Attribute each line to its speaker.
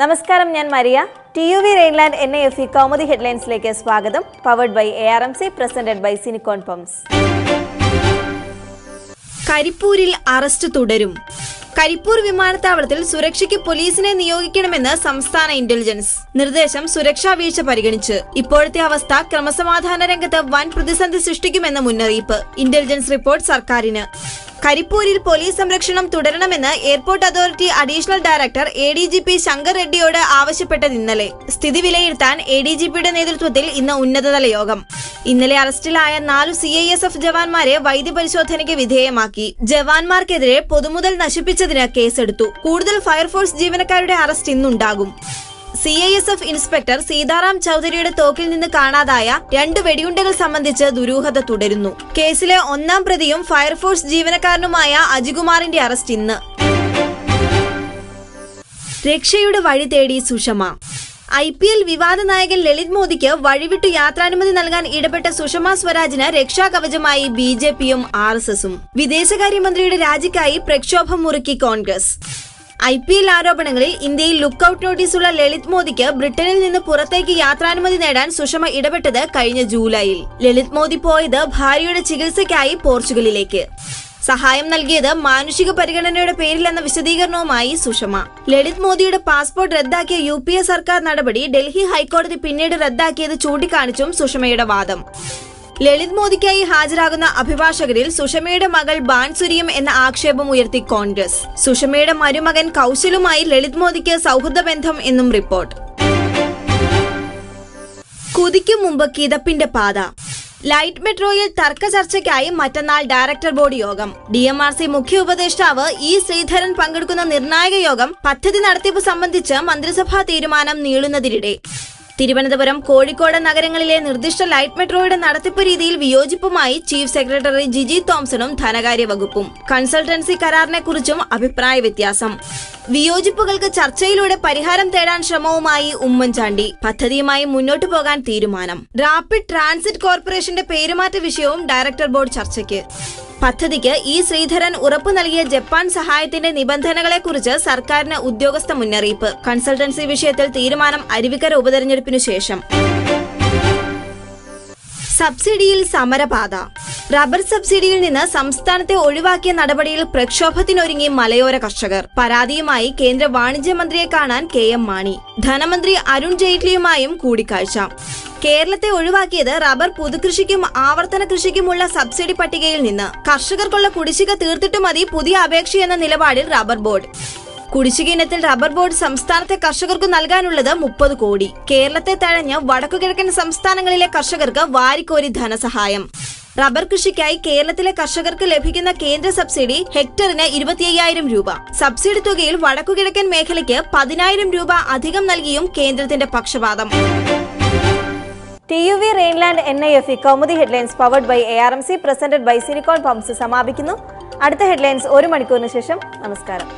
Speaker 1: നമസ്കാരം ഞാൻ Maria. T U V Rheinland N I F E Kaumudi ഹെഡ്ലൈൻസിലേക്ക് സ്വാഗതം. Powered by A R M C presented by silicon pumps
Speaker 2: കരിപ്പൂരിൽ arrest തുടരും. കരിപ്പൂർ വിമാനത്താവളത്തിൽ സുരക്ഷയ്ക്ക് പോലീസിനെ നിയോഗിക്കണമെന്ന് സംസ്ഥാന ഇന്റലിജൻസ്. നിർദ്ദേശം സുരക്ഷാ വീഴ്ച പരിഗണിച്ച്. ഇപ്പോഴത്തെ അവസ്ഥ ക്രമസമാധാന രംഗത്ത് വൻ പ്രതിസന്ധി സൃഷ്ടിക്കുമെന്ന മുന്നറിയിപ്പ് ഇന്റലിജൻസ് റിപ്പോർട്ട് സർക്കാരിന്. കരിപ്പൂരിൽ പോലീസ് സംരക്ഷണം തുടരണമെന്ന് airport authority additional director A D G P Shankar റെഡ്ഡിയോട് ആവശ്യപ്പെട്ടത് ഇന്നലെ. സ്ഥിതി വിലയിരുത്താൻ എ ഡി ജി പിയുടെ നേതൃത്വത്തിൽ ഇന്ന് ഉന്നതതല യോഗം. ഇന്നലെ അറസ്റ്റിലായ നാലു സി ഐ എസ് എഫ് ജവാന്മാരെ വൈദ്യപരിശോധനയ്ക്ക് വിധേയമാക്കി. ജവാന്മാർക്കെതിരെ പൊതുമുതൽ നശിപ്പിച്ചതിന് കേസെടുത്തു. കൂടുതൽ ഫയർഫോഴ്സ് ജീവനക്കാരുടെ arrest ഇന്നുണ്ടാകും. C I S F inspector Sitaram ചൌധരിയുടെ തോക്കിൽ നിന്ന് കാണാതായ രണ്ട് വെടിയുണ്ടകൾ സംബന്ധിച്ച് ദുരൂഹത തുടരുന്നു. കേസിലെ ഒന്നാം പ്രതിയും ഫയർഫോഴ്സ് ജീവനക്കാരനുമായ അജികുമാറിന്റെ അറസ്റ്റ് ഇന്ന്. രക്ഷയുടെ വഴി തേടി സുഷമ. ഐ പി എൽ വിവാദ നായകൻ ലളിത് മോദിക്ക് വഴിവിട്ടു യാത്രാനുമതി നൽകാൻ ഇടപെട്ട സുഷമ സ്വരാജിന് രക്ഷാകവചമായി ബി ജെ പിയും ആർ എസ് എസും. വിദേശകാര്യമന്ത്രിയുടെ രാജിക്കായി പ്രക്ഷോഭം മുറുക്കി കോൺഗ്രസ്. ഐ പി എൽ ആരോപണങ്ങളിൽ ഇന്ത്യയിൽ ലുക്കൌട്ട് നോട്ടീസുള്ള ലളിത് മോദിക്ക് ബ്രിട്ടനിൽ നിന്ന് പുറത്തേക്ക് യാത്രാനുമതി നേടാൻ സുഷമ ഇടപെട്ടത് കഴിഞ്ഞ ജൂലൈയിൽ. ലളിത് മോദി പോയത് ഭാര്യയുടെ ചികിത്സയ്ക്കായി പോർച്ചുഗലിലേക്ക്. സഹായം നൽകിയത് മാനുഷിക പരിഗണനയുടെ പേരിലെന്ന വിശദീകരണവുമായി സുഷമ. ലളിത് മോദിയുടെ പാസ്പോർട്ട് റദ്ദാക്കിയ യു സർക്കാർ നടപടി ഡൽഹി ഹൈക്കോടതി പിന്നീട് റദ്ദാക്കിയത് ചൂണ്ടിക്കാണിച്ചും സുഷമയുടെ വാദം. ലളിത് മോദിക്കായി ഹാജരാകുന്ന അഭിഭാഷകരിൽ സുഷമയുടെ മകൾ ബാൻസുരിയും എന്ന ആക്ഷേപം ഉയർത്തി കോൺഗ്രസ്. സുഷമയുടെ മരുമകൻ കൗശലുമായി ലളിത് മോദിക്ക് സൗഹൃദ ബന്ധം എന്നും റിപ്പോർട്ട്. കുതിക്കും മുമ്പ് കിതപ്പിന്റെ പാത. ലൈറ്റ് മെട്രോയിൽ തർക്ക ചർച്ചയ്ക്കായി മറ്റന്നാൾ ഡയറക്ടർ ബോർഡ് യോഗം. ഡി എം ആർ സി മുഖ്യ ഉപദേഷ്ടാവ് ഇ ശ്രീധരൻ പങ്കെടുക്കുന്ന നിർണായക യോഗം പദ്ധതി നടത്തിപ്പ് സംബന്ധിച്ച് മന്ത്രിസഭാ തീരുമാനം നീളുന്നതിനിടെ. തിരുവനന്തപുരം കോഴിക്കോട് നഗരങ്ങളിലെ നിർദ്ദിഷ്ട ലൈറ്റ് മെട്രോയുടെ നടത്തിപ്പ് രീതിയിൽ വിയോജിപ്പുമായി ചീഫ് സെക്രട്ടറി ജിജി തോംസണും ധനകാര്യ വകുപ്പും. കൺസൾട്ടൻസി കരാറിനെ കുറിച്ചും അഭിപ്രായ വ്യത്യാസം. വിയോജിപ്പുകൾക്ക് ചർച്ചയിലൂടെ പരിഹാരം തേടാൻ ശ്രമവുമായി ഉമ്മൻചാണ്ടി. പദ്ധതിയുമായി മുന്നോട്ടു പോകാൻ തീരുമാനം. റാപ്പിഡ് ട്രാൻസിറ്റ് കോർപ്പറേഷന്റെ പേരുമാറ്റ വിഷയവും ഡയറക്ടർ ബോർഡ് ചർച്ചയ്ക്ക്. പദ്ധതിക്ക് ഇ ശ്രീധരൻ ഉറപ്പു നൽകിയ ജപ്പാൻ സഹായത്തിന്റെ നിബന്ധനകളെക്കുറിച്ച് സർക്കാരിന് ഉദ്യോഗസ്ഥ മുന്നറിയിപ്പ്. കൺസൾട്ടൻസി വിഷയത്തിൽ തീരുമാനം അരുവിക്കര ഉപതെരഞ്ഞെടുപ്പിനു ശേഷം. സബ്സിഡിയിൽ സമരപാത റബ്ബർ സബ്സിഡിയിൽ നിന്ന് സംസ്ഥാനത്തെ ഒഴിവാക്കിയ നടപടിയിൽ പ്രക്ഷോഭത്തിനൊരുങ്ങി മലയോര കർഷകർ. പരാതിയുമായി കേന്ദ്ര വാണിജ്യ മന്ത്രിയെ കാണാൻ കെ എം മാണി. ധനമന്ത്രി അരുൺ ജെയ്റ്റ്ലിയുമായും കൂടിക്കാഴ്ച. കേരളത്തെ ഒഴിവാക്കിയത് റബ്ബർ പുതുകൃഷിക്കും ആവർത്തന കൃഷിക്കുമുള്ള സബ്സിഡി പട്ടികയിൽ നിന്ന്. കർഷകർക്കുള്ള കുടിശ്ശിക തീർത്തിട്ടു മതി പുതിയ അപേക്ഷയെന്ന നിലപാടിൽ റബ്ബർ ബോർഡ്. കുടിശ്ശിക ഇനത്തിൽ റബ്ബർ ബോർഡ് സംസ്ഥാനത്തെ കർഷകർക്ക് നൽകാനുള്ളത് മുപ്പത് കോടി. കേരളത്തെ തഴഞ്ഞ് വടക്കുകിഴക്കൻ സംസ്ഥാനങ്ങളിലെ കർഷകർക്ക് വാരിക്കോരി ധനസഹായം. റബ്ബർ കൃഷിക്കായി കേരളത്തിലെ കർഷകർക്ക് ലഭിക്കുന്ന കേന്ദ്ര സബ്സിഡി ഹെക്ടറിന് ഇരുപത്തിയ്യായിരം രൂപ. സബ്സിഡി തുകയിൽ വടക്കുകിഴക്കൻ മേഖലയ്ക്ക് പതിനായിരം രൂപ അധികം നൽകിയും കേന്ദ്രത്തിന്റെ പക്ഷപാതം.
Speaker 1: T U V Rheinland N I F E Kaumudi headlines powered by A R M C presented by silicon pumps സമാപിക്കുന്നു. അടുത്ത ഹെഡ്ലൈൻസ് ഒരു മണിക്കൂറിന് ശേഷം. നമസ്കാരം.